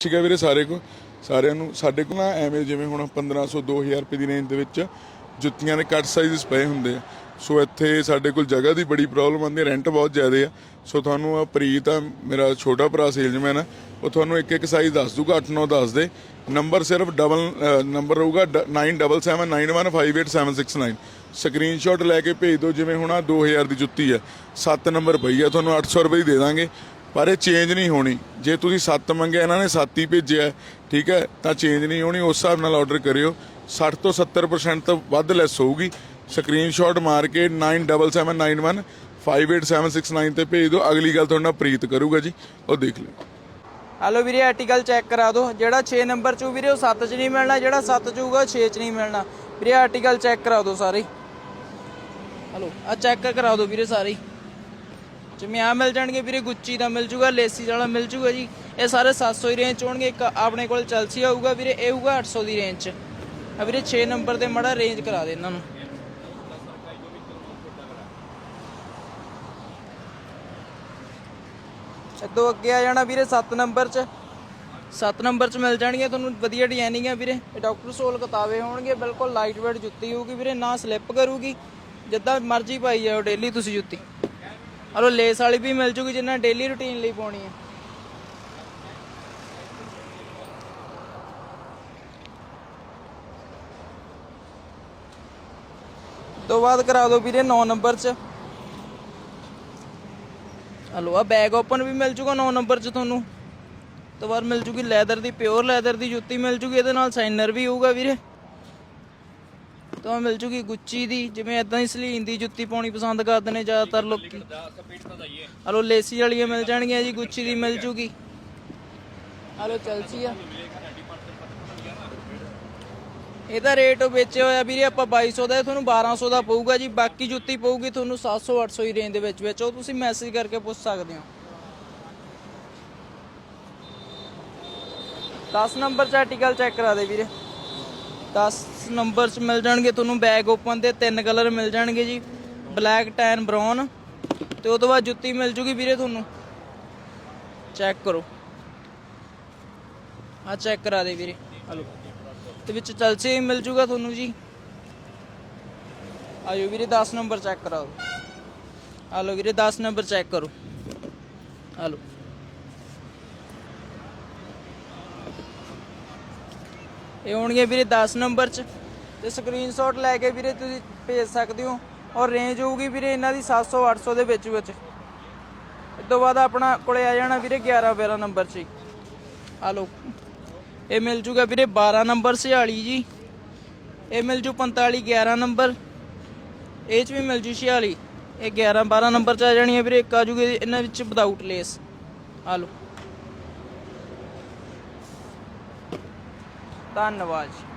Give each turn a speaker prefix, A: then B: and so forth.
A: ਠੀਕ ਹੈ ਵੀਰੇ ਸਾਰੇ ਕੋ ਸਾਰਿਆਂ ਨੂੰ ਸਾਡੇ ਕੋਲ ਨਾ ਐਵੇਂ ਜਿਵੇਂ ਹੁਣ 1500 2000 ਰੁਪਏ ਦੀ ਰੇਂਜ ਦੇ ਵਿੱਚ ਜੁੱਤੀਆਂ ਦੇ ਕੱਟ ਸਾਈਜ਼ਸ ਪਏ ਹੁੰਦੇ ਆ। ਸੋ ਇੱਥੇ ਸਾਡੇ ਕੋਲ ਜਗ੍ਹਾ ਦੀ ਬੜੀ ਪ੍ਰੋਬਲਮ ਆਉਂਦੀ ਹੈ ਰੈਂਟ ਬਹੁਤ ਜ਼ਿਆਦਾ ਆ। ਸੋ ਤੁਹਾਨੂੰ ਆ ਪ੍ਰੀਤ ਆ, ਮੇਰਾ ਛੋਟਾ ਭਰਾ ਸੇਲਜ਼ਮੈਨ ਆ, ਉਹ ਤੁਹਾਨੂੰ ਇੱਕ ਇੱਕ ਸਾਈਜ਼ ਦੱਸ ਦੂਗਾ 8 9 ਦੱਸ ਦੇ। ਨੰਬਰ ਸਿਰਫ ਡਬਲ ਨੰਬਰ ਰਹੂਗਾ 9779585769 ਸਕਰੀਨਸ਼ਾਟ ਲੈ ਕੇ ਭੇਜ ਦਿਓ, ਜਿਵੇਂ ਹੁਣ ਆ 2000 ਦੀ ਜੁੱਤੀ ਆ। 7 ਨੰਬਰ ਪਈ ਆ, ਤੁਹਾਨੂੰ 800 ਰੁਪਏ ਦੀ ਦੇ ਦਾਂਗੇ। ਪਰ ਇਹ ਚੇਂਜ ਨਹੀਂ ਹੋਣੀ। ਜੇ ਤੁਸੀਂ ਸੱਤ ਮੰਗਿਆ, ਇਹਨਾਂ ਨੇ ਸੱਤ ਹੀ ਭੇਜਿਆ, ਠੀਕ ਹੈ, ਤਾਂ ਚੇਂਜ ਨਹੀਂ ਹੋਣੀ। ਉਸ ਹਿਸਾਬ ਨਾਲ ਆਰਡਰ ਕਰਿਓ। 60 ਤੋਂ 70% ਤੋਂ ਵੱਧ ਲੈਸ ਹੋਊਗੀ। ਸਕਰੀਨਸ਼ਾਟ ਮਾਰ ਕੇ 9779158769 ਤੇ ਭੇਜ ਦਿਓ। ਅਗਲੀ ਗੱਲ ਤੁਹਾਡਾ ਪ੍ਰੀਤ ਕਰੂਗਾ ਜੀ। ਉਹ ਦੇਖ ਲਿਓ।
B: ਹਲੋ ਵੀਰੇ ਆਰਟੀਕਲ ਚੈੱਕ ਕਰਾ ਦਿਓ। ਜਿਹੜਾ 6 ਨੰਬਰ ਚ ਵੀਰੇ, ਉਹ 7 ਚ ਨਹੀਂ ਮਿਲਣਾ। ਜਿਹੜਾ 7 ਚ ਹੋਊਗਾ, ਉਹ 6 ਚ ਨਹੀਂ ਮਿਲਣਾ। ਵੀਰੇ ਆਰਟੀਕਲ ਚੈੱਕ ਕਰਾ ਦਿਓ ਸਾਰੇ। ਹਲੋ ਆ ਚੈੱਕ ਕਰਾ ਦਿਓ ਵੀਰੇ ਸਾਰੇ। ਜਿਵੇਂ ਆ ਮਿਲ ਜਾਣਗੇ ਵੀਰੇ, ਗੁੱਚੀ ਦਾ ਮਿਲ ਜੂਗਾ, ਲੇਸੀ ਵਾਲਾ ਮਿਲ ਜੂਗਾ ਜੀ। ਇਹ ਸਾਰੇ 700 ਦੀ ਰੇਂਜ ਚ ਹੋਣਗੇ, ਇੱਕ ਆਪਣੇ ਕੋਲ ਚੈਲਸੀ ਆਊਗਾ ਵੀਰੇ, ਇਹ ਹੋਊਗਾ 800 ਦੀ ਰੇਂਜ ਚ ਆ ਵੀਰੇ 6 ਨੰਬਰ ਤੇ ਮੜਾ ਰੇਂਜ ਕਰਾ ਦੇ ਇਹਨਾਂ ਨੂੰ। ਇਦੋਂ ਅੱਗੇ ਆ ਜਾਣਾ ਵੀਰੇ 7 ਨੰਬਰ 'ਚ। 7 ਨੰਬਰ 'ਚ ਮਿਲ ਜਾਣਗੀਆਂ, ਤੁਹਾਨੂੰ ਵਧੀਆ ਡਿਜ਼ਾਈਨਿੰਗ ਆ ਵੀਰੇ। ਇਹ ਡਾਕਟਰ ਸੋਲ ਕਿਤਾਬੇ ਹੋਣਗੇ, ਬਿਲਕੁਲ ਲਾਈਟ ਵੇਟ ਜੁੱਤੀ ਹੋਊਗੀ ਵੀਰੇ, ਨਾ ਸਲਿੱਪ ਕਰੂਗੀ। ਜਿੱਦਾਂ ਮਰਜ਼ੀ ਪਾਈ ਜਾਓ ਡੇਲੀ ਤੁਸੀਂ ਜੁੱਤੀ। ਹਲੋ ਲੇਸ ਵਾਲੀ ਵੀ ਮਿਲ ਜੂਗੀ ਜਿੰਨਾ ਡੇਲੀ ਰੁਟੀਨ ਲਈ ਪਾਉਣੀ ਹੈ। ਤੋਂ ਬਾਅਦ ਕਰਾ ਦਿਓ ਵੀਰੇ 9 ਨੰਬਰ 'ਚ। ਹਲੋ ਆ ਬੈਗ ਓਪਨ ਵੀ ਮਿਲ ਜੂਗਾ 9 ਨੰਬਰ 'ਚ ਤੁਹਾਨੂੰ। ਤੋਂ ਬਾਅਦ ਮਿਲ ਜੂਗੀ ਲੈਦਰ ਦੀ ਪਿਓਰ ਲੈਦਰ ਦੀ ਜੁੱਤੀ ਮਿਲ ਜੂਗੀ, ਇਹਦੇ ਨਾਲ ਸਾਈਨਰ ਵੀ ਹੋਊਗਾ ਵੀਰੇ। ਤੋਂ ਮਿਲ ਜੂਗੀ ਗੁੱਚੀ ਦੀ, ਜਿਵੇਂ ਇਦਾਂ ਹੀ ਸਲੀਨ ਦੀ ਜੁੱਤੀ ਪਾਉਣੀ ਪਸੰਦ ਕਰਦੇ ਨੇ ਜ਼ਿਆਦਾਤਰ ਲੋਕੀ। ਹਲੋ ਲੇਸੀ ਵਾਲੀਆਂ ਮਿਲ ਜਾਣਗੀਆਂ ਜੀ, ਗੁੱਚੀ ਦੀ ਮਿਲ ਜੂਗੀ। ਹਲੋ ਚਲਸੀ ਆ। ਇਹਦਾ ਰੇਟ ਵੇਚਿਆ ਹੋਇਆ ਵੀਰੇ ਆਪਾਂ 2200 ਦਾ, ਇਹ ਤੁਹਾਨੂੰ 1200 ਦਾ ਪਊਗਾ ਜੀ, ਬਾਕੀ ਜੁੱਤੀ ਪਊਗੀ ਤੁਹਾਨੂੰ 700 800 ਦੀ ਰੇਂਜ ਦੇ ਵਿੱਚ ਵਿੱਚ, ਉਹ ਤੁਸੀਂ ਮੈਸੇਜ ਕਰਕੇ ਪੁੱਛ ਸਕਦੇ ਹੋ। 10 ਨੰਬਰ ਚ ਆਰਟੀਕਲ ਚੈੱਕ ਕਰਾ ਦੇ ਵੀਰੇ। 10 ਨੰਬਰ ਚ ਮਿਲ ਜਾਣਗੇ ਤੁਹਾਨੂੰ ਬੈਗ ਓਪਨ ਦੇ ਤਿੰਨ ਕਲਰ ਮਿਲ ਜਾਣਗੇ ਜੀ ਬਲੈਕ ਟੈਨ ਬ੍ਰਾਊਨ ਤੇ ਉਹ ਤੋਂ ਬਾਅਦ ਜੁੱਤੀ ਮਿਲ ਜੂਗੀ ਵੀਰੇ ਤੁਹਾਨੂੰ। ਚੈੱਕ ਕਰੋ। ਆ ਚੈੱਕ ਕਰਾ ਦੇ ਵੀਰੇ। ਹਲੋ ਤੇ ਵਿੱਚ ਚਲਸੇ ਮਿਲ ਜੂਗਾ ਤੁਹਾਨੂੰ ਜੀ। ਆਜੋ ਵੀਰੇ 10 ਨੰਬਰ ਚੈੱਕ ਕਰਾਓ। ਆ ਲਓ ਵੀਰੇ 10 ਨੰਬਰ ਚੈੱਕ ਕਰੋ। ਆ ਇਹ ਹੋਣਗੇ ਵੀਰੇ 10 ਨੰਬਰ ਚ। ਤੇ ਸਕਰੀਨਸ਼ਾਟ ਲੈ ਕੇ ਵੀਰੇ ਤੁਸੀਂ ਭੇਜ ਸਕਦੇ ਹੋ। ਔਰ ਰੇਂਜ ਹੋਊਗੀ ਵੀਰੇ ਇਹਨਾਂ ਦੀ 700 800 ਦੇ ਵਿੱਚ ਵਿੱਚ। ਇਸ ਤੋਂ ਬਾਅਦ ਆਪਣਾ ਕੋਲੇ ਆ ਜਾਣਾ ਵੀਰੇ 11 12 ਨੰਬਰ ਚ ਹੀ। ਆ ਲਓ। ਇਹ ਮਿਲ ਜੂਗਾ ਵੀਰੇ 12 ਨੰਬਰ 46 ਜੀ। ਇਹ ਮਿਲ ਜੂ 45 11 ਨੰਬਰ। ਇਹ ਚ ਵੀ ਮਿਲ ਜੂ 46 ਇਹ 11 12 ਨੰਬਰ ਚ ਆ ਜਾਣੀ ਹੈ ਵੀਰੇ। ਇੱਕ ਆ ਜੂਗੀ ਇਹਨਾਂ ਵਿੱਚ ਵਿਦਆਊਟ ਲੇਸ ਆ ਲਓ। ਧੰਨਵਾਦ ਜੀ।